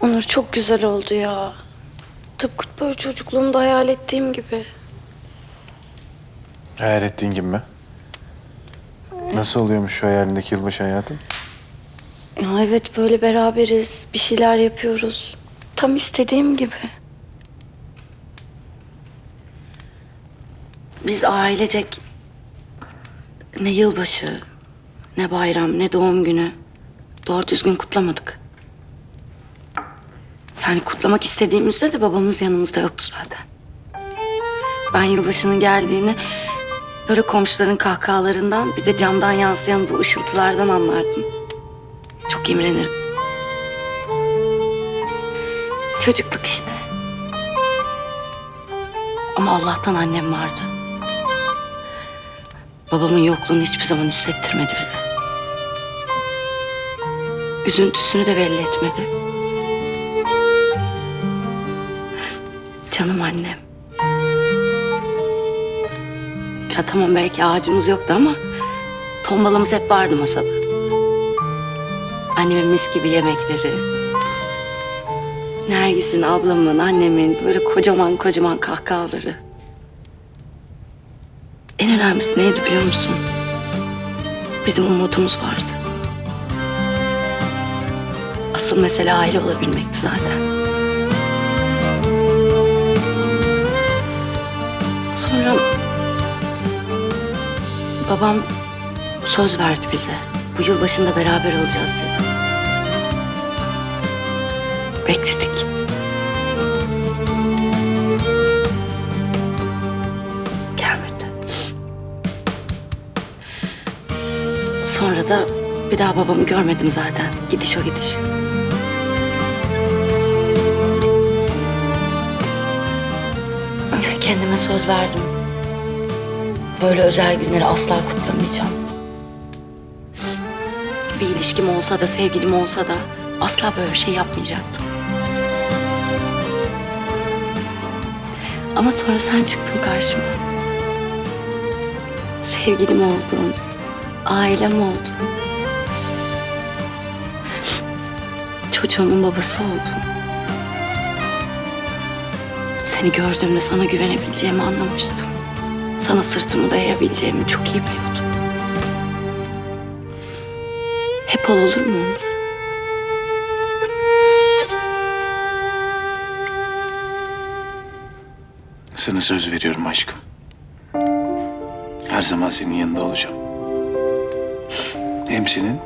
Onur çok güzel oldu ya. Tıpkı böyle çocukluğumda hayal ettiğim gibi. Hayal ettiğin gibi mi? Nasıl oluyormuş şu hayalindeki yılbaşı hayatım? Ya evet böyle beraberiz. Bir şeyler yapıyoruz. Tam istediğim gibi. Biz ailecek ne yılbaşı, ne bayram, ne doğum günü doğru düzgün kutlamadık. Yani kutlamak istediğimizde de babamız yanımızda yoktu zaten. Ben yılbaşının geldiğini böyle komşuların kahkahalarından bir de camdan yansıyan bu ışıltılardan anlardım. Çok imrenirdim. Çocukluk işte. Ama Allah'tan annem vardı. Babamın yokluğunu hiçbir zaman hissettirmedi bize. Üzüntüsünü de belli etmedi. Canım annem. Ya tamam belki ağacımız yoktu ama tombalamız hep vardı masada. Annemin mis gibi yemekleri. Nergis'in, ablamın, annemin böyle kocaman kocaman kahkahaları. En önemlisi neydi biliyor musun? Bizim umudumuz vardı. Asıl mesele aile olabilmekti zaten. Sonra babam söz verdi bize. Bu yıl başında beraber olacağız dedi. Bekledik. Gelmedi. Sonra da bir daha babamı görmedim zaten. Gidiş o gidiş. Kendime söz verdim. Böyle özel günleri asla kutlamayacağım. Bir ilişkim olsa da, sevgilim olsa da asla böyle bir şey yapmayacaktım. Ama sonra sen çıktın karşıma. Sevgilim oldun, ailem oldun. Çocuğumun babası oldun. Seni gördüğümde sana güvenebileceğimi anlamıştım. Sana sırtımı dayayabileceğimi çok iyi biliyordum. Hep ol olur mu Onur? Sana söz veriyorum aşkım. Her zaman senin yanında olacağım. Hem senin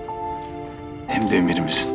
hem de Emir'imizin.